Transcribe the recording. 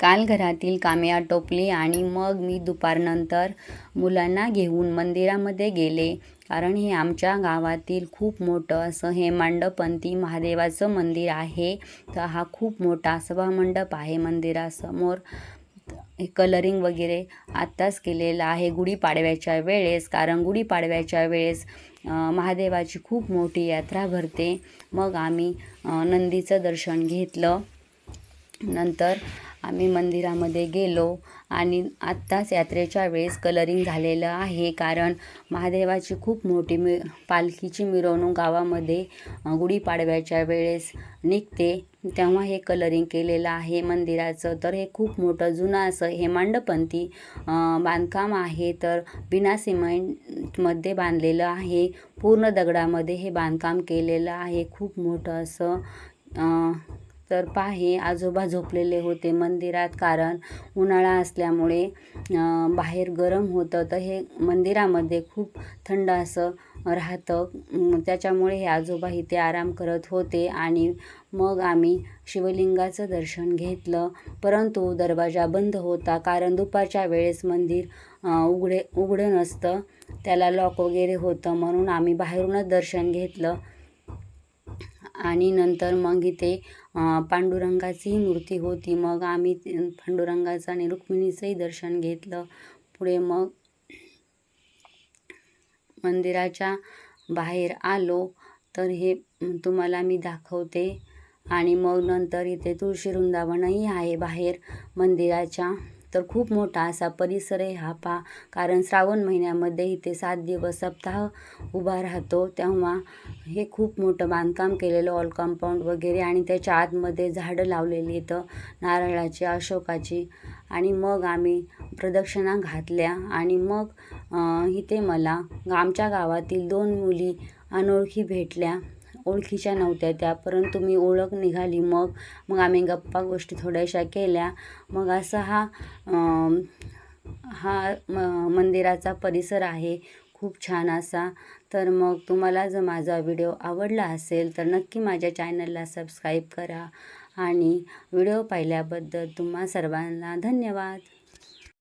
काल घरातील कामे आटोपली आणि मग मी दुपारनंतर मुलांना घेऊन मंदिरामध्ये गेले. कारण हे आमच्या गावातील खूप मोठं असं हे मांडपंथी महादेवाचं मंदिर आहे. तर हा खूप मोठा सभामंडप आहे मंदिरासमोर. हे कलरिंग वगैरे आत्ताच केलेलं आहे गुढीपाडव्याच्या वेळेस. कारण गुढीपाडव्याच्या वेळेस महादेवाची खूप मोठी यात्रा भरते. मग आम्ही नंदीचं दर्शन घेतलं. नंतर आम्ही मंदिरामध्ये गेलो आणि आत्ताच यात्रेच्या वेळेस कलरिंग झालेलं आहे कारण महादेवाची खूप मोठी मि पालखीची मिरवणूक गावामध्ये गुढीपाडव्याच्या वेळेस निघते. तेव्हा हे कलरिंग केलेलं आहे मंदिराचं. तर हे खूप मोठं जुनं असं हे मांडपंथी बांधकाम आहे. तर बिना सिमेंटमध्ये बांधलेलं आहे. पूर्ण दगडामध्ये हे बांधकाम केलेलं आहे. खूप मोठं असं तर पाहे आजोबा झोपलेले होते मंदिरात कारण उन्हाळा असल्यामुळे बाहेर गरम होतं. तर हे मंदिरामध्ये खूप थंड असं राहतं. त्याच्यामुळे हे आजोबा इथे आराम करत होते आणि मग आम्ही शिवलिंगाचं दर्शन घेतलं. परंतु दरवाजा बंद होता कारण दुपारच्या वेळेस मंदिर उघडे उघडं नसतं. त्याला लॉक वगैरे होतं म्हणून आम्ही बाहेरूनच दर्शन घेतलं. आणि नंतर मग इथे पांडुरंगाचीही मूर्ती होती. मग आम्ही पांडुरंगाचं आणि रुक्मिणीचंही दर्शन घेतलं. पुढे मग मंदिराच्या बाहेर आलो. तर हे तुम्हाला मी दाखवते. आणि मग नंतर इथे तुळशी वृंदावनही आहे बाहेर मंदिराच्या. तर खूप मोठा असा परिसर आहे हा पा कारण श्रावण महिन्यामध्ये इथे सात दिवस सप्ताह उभा राहतो. तेव्हा हे खूप मोठं बांधकाम केलेलं ऑल कंपाऊंड वगैरे आणि त्याच्या आतमध्ये झाडं लावलेली इथं नारळाची अशोकाची आणि मग आम्ही प्रदक्षिणा घातल्या आणि मग इथे मला आमच्या गावातील दोन मुली अनोळखी भेटल्या. ओळखीच्या नव्हत्या त्या परंतु मी ओळख निघाली. मग मग आम्ही गप्पा गोष्टी थोड्याशा केल्या. मग असा हा हा म मंदिराचा परिसर आहे. खूप छान असा. तर मग तुम्हाला जर माझा व्हिडिओ आवडला असेल तर नक्की माझ्या चॅनलला सबस्क्राईब करा. आणि व्हिडिओ पाहिल्याबद्दल तुम्हा सर्वांना धन्यवाद.